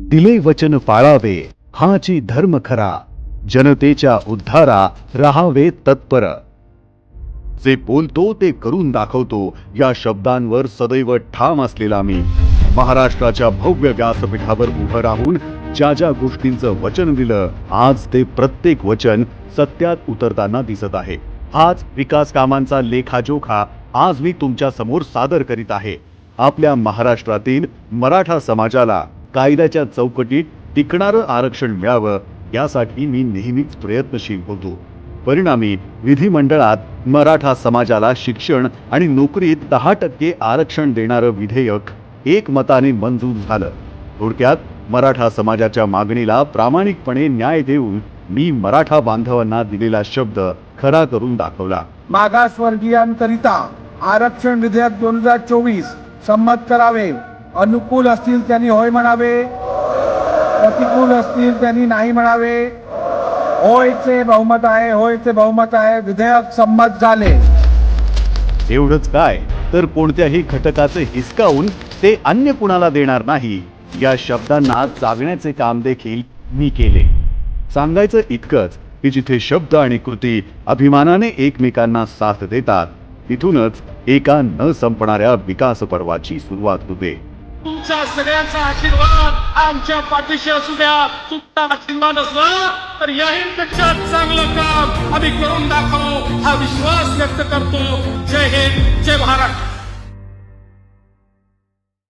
दिले वचन पाळावे हाची धर्म खरा. जनतेच्या उद्धारा राहावे तत्पर. जे बोलतो ते करून दाखवतो या शब्दांवर सदैव ठाम असलेला मी. महाराष्ट्राच्या भव्य व्यासपीठावर उभं राहून ज्या ज्या गोष्टींचं वचन दिलं आज ते प्रत्येक वचन सत्यात उतरताना दिसत आहे. हाच विकास कामांचा लेखाजोखा आज मी तुमच्यासमोर सादर करीत आहे. आपल्या महाराष्ट्रातील मराठा समाजाला कायद्याच्या चौकटीत टिकणारं आरक्षण मिळावं यासाठी मी नेहमीच प्रयत्नशील होतो. परिणामी विधिमंडळात मराठा समाजाला शिक्षण आणि नोकरीत दहा टक्के आरक्षण देणारं विधेयक एकमताने मंजूर झालं. थोडक्यात मराठा समाजाच्या मागणीला प्रामाणिकपणे न्याय देऊन मी मराठा बांधवांना दिलेला शब्द खरा करून दाखवला. मागासवर्गीयांकरिता आरक्षण विधेयक दोन हजार चोवीस संमत करावे. अनुकूल असतील त्यांनी होय म्हणावे. प्रतिकूल असतील त्यांनी नाही म्हणावे. होयचे बहुमत आहे होयचे बहुमत आहे विधेयक संमत झाले. एवढंच काय? तर कोणत्याही घटकाचे हिसकावून ते अन्य कुणाला देणार नाही. या शब्दांना जागण्याचे काम देखील मी केले. सांगायचं इतकंच की जिथे शब्द आणि कृती अभिमानाने एकमेकांना साथ देतात तिथूनच एका न संपणाऱ्या विकास पर्वाची सुरुवात होते. तुमचा सगळ्यांचा आशीर्वाद आमच्या पाठीशी असू द्या. तुमचा आशीर्वाद असला तर याही याहीपेक्षा चांगलं काम आम्ही करून दाखवू. हा विश्वास व्यक्त करतो. जय हिंद जय महाराष्ट्र.